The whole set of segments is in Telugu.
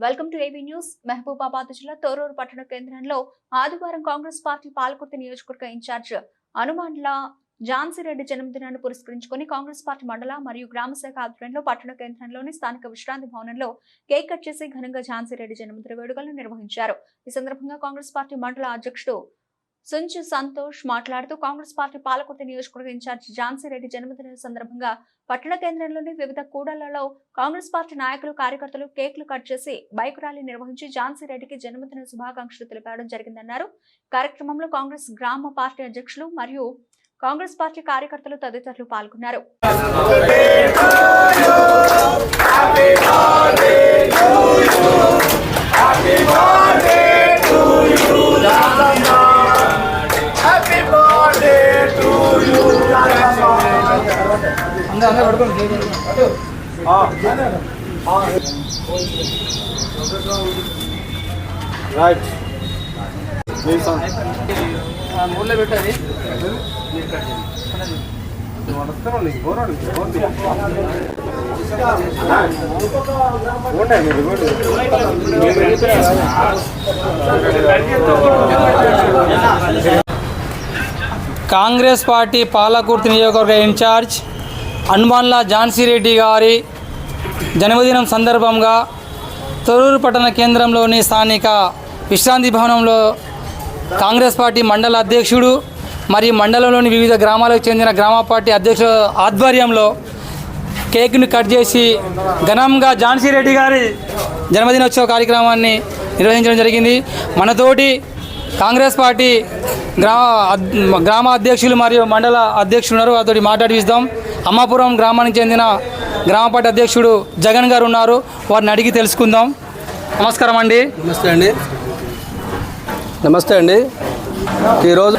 Welcome to AB news Mahabubabad జిల్లా తోరూరు పట్టణ కేంద్రంలో ఆదివారం కాంగ్రెస్ పార్టీ పాలకుర్తి నియోజకవర్గ ఇన్ఛార్జ్ హనుమాన్ల ఝాన్సీరెడ్డి జన్మదినాన్ని పురస్కరించుకొని కాంగ్రెస్ పార్టీ మండల మరియు గ్రామ శాఖ ఆధ్వర్యంలో పట్టణ కేంద్రంలోని స్థానిక విశ్రాంతి భవనంలో కేక్ కట్ చేసి ఘనంగా ఝాన్సీరెడ్డి జన్మదిన వేడుకలను నిర్వహించారు. ఈ సందర్భంగా కాంగ్రెస్ పార్టీ మండల అధ్యక్షుడు సుంచు సంతోష్ మాట్లాడుతూ కాంగ్రెస్ పార్టీ పాలకుర్తి నియోజకవర్గ ఇన్ఛార్జ్ ఝాన్సీరెడ్డి జన్మదిన సందర్భంగా పట్టణ కేంద్రంలోని వివిధ కూడళ్ళలో కాంగ్రెస్ పార్టీ నాయకులు కార్యకర్తలు కేక్లు కట్ చేసి బైక్ ర్యాలీ నిర్వహించి ఝాన్సీ రెడ్డికి జన్మదిన శుభాకాంక్షలు తెలిపడం జరిగిందన్నారు. కార్యక్రమంలో కాంగ్రెస్ గ్రామ పార్టీ అధ్యక్షులు మరియు కాంగ్రెస్ పార్టీ కార్యకర్తలు తదితరులు పాల్గొన్నారు. రైట్ పెట్టాలి కాంగ్రెస్ పార్టీ పాలకుర్తి నియోజకవర్గ ఇన్ఛార్జ్ హనుమాన్ల ఝాన్సీ రెడ్డి గారి జన్మదినం సందర్భంగా తొరూరు పట్టణ కేంద్రంలోని స్థానిక విశ్రాంతి భవనంలో కాంగ్రెస్ పార్టీ మండల అధ్యక్షుడు మరియు మండలంలోని వివిధ గ్రామాలకు చెందిన గ్రామ పార్టీ అధ్యక్షుల ఆధ్వర్యంలో కేక్ను కట్ చేసి ఘనంగా ఝాన్సీ రెడ్డి గారి జన్మదినోత్సవ కార్యక్రమాన్ని నిర్వహించడం జరిగింది. మనతోటి కాంగ్రెస్ పార్టీ గ్రామ గ్రామ అధ్యక్షులు మరియు మండల అధ్యక్షులు ఉన్నారు. వారితో మాట్లాడిస్తాం అమ్మాపురం గ్రామానికి చెందిన గ్రామ పార్టీ అధ్యక్షుడు జగన్ గారు ఉన్నారు. వారిని అడిగి తెలుసుకుందాం. నమస్కారం అండి. నమస్తే అండి. నమస్తే అండి. ఈరోజు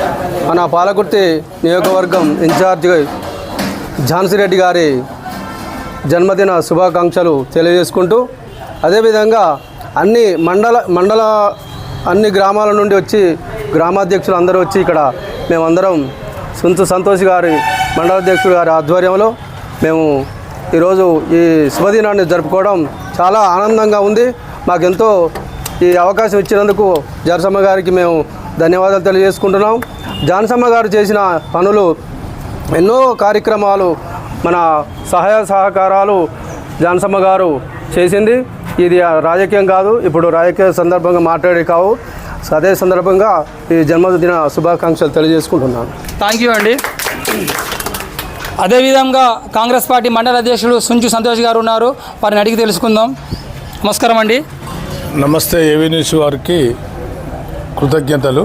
మన పాలకుర్తి నియోజకవర్గం ఇన్ఛార్జ్ ఝాన్సీ రెడ్డి గారి జన్మదిన శుభాకాంక్షలు తెలియజేసుకుంటూ అదేవిధంగా అన్ని మండల మండల అన్ని గ్రామాల నుండి వచ్చి గ్రామాధ్యక్షులు అందరూ వచ్చి ఇక్కడ మేమందరం సుంతు సంతోష్ గారి మండలాధ్యక్షుడు గారి ఆధ్వర్యంలో మేము ఈరోజు ఈ శుభదినాన్ని జరుపుకోవడం చాలా ఆనందంగా ఉంది. మాకెంతో ఈ అవకాశం ఇచ్చినందుకు జనసమ్మ గారికి మేము ధన్యవాదాలు తెలియజేసుకుంటున్నాం. జానసమ్మ గారు చేసిన పనులు ఎన్నో కార్యక్రమాలు మన సహాయ సహకారాలు జానసమ్మ గారు చేసింది. ఇది రాజకీయం కాదు ఇప్పుడు రాజకీయ సందర్భంగా మాట్లాడే కావు. అదే సందర్భంగా ఈ జన్మదిన శుభాకాంక్షలు తెలియజేసుకుంటున్నాను. థ్యాంక్ యూ అండి. అదేవిధంగా కాంగ్రెస్ పార్టీ మండల అధ్యక్షుడు సుంచు సంతోష్ గారు ఉన్నారు. వారిని అడిగి తెలుసుకుందాం. నమస్కారం అండి. నమస్తే ఏవీ న్యూస్ వారికి కృతజ్ఞతలు.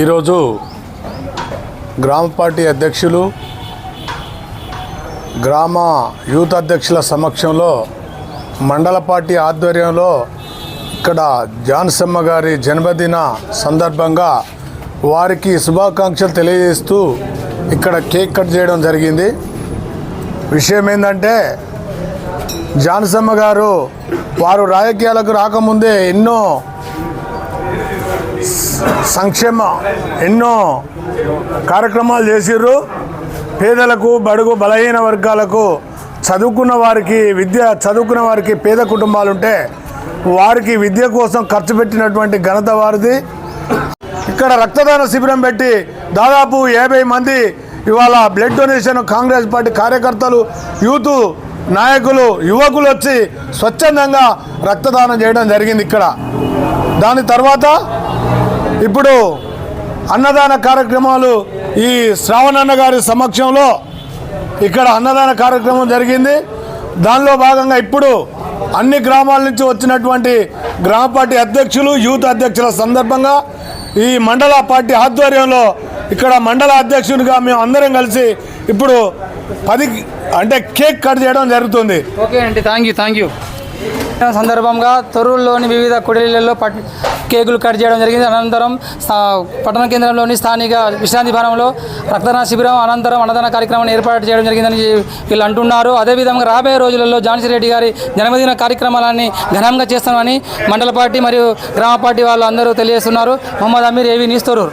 ఈరోజు గ్రామ పార్టీ అధ్యక్షులు గ్రామ యూత్ అధ్యక్షుల సమక్షంలో మండల పార్టీ ఆధ్వర్యంలో ఇక్కడ జాన్సమ్మ గారి జన్మదిన సందర్భంగా వారికి శుభాకాంక్షలు తెలియజేస్తూ ఇక్కడ కేక్ కట్ చేయడం జరిగింది. విషయం ఏంటంటే జానసమ్మ గారు వారు రాజకీయాలకు రాకముందే ఎన్నో సంక్షేమ ఎన్నో కార్యక్రమాలు చేసిర్రు. పేదలకు బడుగు బలహీన వర్గాలకు చదువుకున్న వారికి విద్య చదువుకున్న వారికి పేద కుటుంబాలు ఉంటే వారికి విద్య కోసం ఖర్చు పెట్టినటువంటి ఘనత వారిది. ఇక్కడ రక్తదాన శిబిరం పెట్టి దాదాపు యాభై మంది ఇవాళ బ్లడ్ డొనేషన్ కాంగ్రెస్ పార్టీ కార్యకర్తలు యూత్ నాయకులు యువకులు వచ్చి స్వచ్ఛందంగా రక్తదానం చేయడం జరిగింది ఇక్కడ. దాని తర్వాత ఇప్పుడు అన్నదాన కార్యక్రమాలు ఈ శ్రావణన్న గారి సమక్షంలో ఇక్కడ అన్నదాన కార్యక్రమం జరిగింది. దానిలో భాగంగా ఇప్పుడు అన్ని గ్రామాల నుంచి వచ్చినటువంటి గ్రామ పార్టీ అధ్యక్షులు యూత్ అధ్యక్షుల సందర్భంగా ఈ మండల పార్టీ ఆధ్వర్యంలో ఇక్కడ మండల అధ్యక్షునిగా మేము అందరం కలిసి ఇప్పుడు పది అంటే కేక్ కట్ చేయడం జరుగుతుంది. ఓకే అండి థ్యాంక్ యూ థ్యాంక్ యూ సందర్భంగా తొర్రూరులోని వివిధ కుడలీలలో పట్ కేకులు కట్ చేయడం జరిగింది. అనంతరం పట్టణ కేంద్రంలోని స్థానిక విశ్రాంతి భవనంలో రక్తదాన శిబిరం అనంతరం అన్నదాన కార్యక్రమాన్ని ఏర్పాటు చేయడం జరిగిందని వీళ్ళు అంటున్నారు. అదేవిధంగా రాబోయే రోజులలో ఝాన్సీ రెడ్డి గారి జన్మదిన కార్యక్రమాలన్నీ ఘనంగా చేస్తామని మండల పార్టీ మరియు గ్రామ పార్టీ వాళ్ళు అందరూ తెలియజేస్తున్నారు. మొహమ్మద్ అమీర్ ఏవి న్యూస్ తొర్రూరు.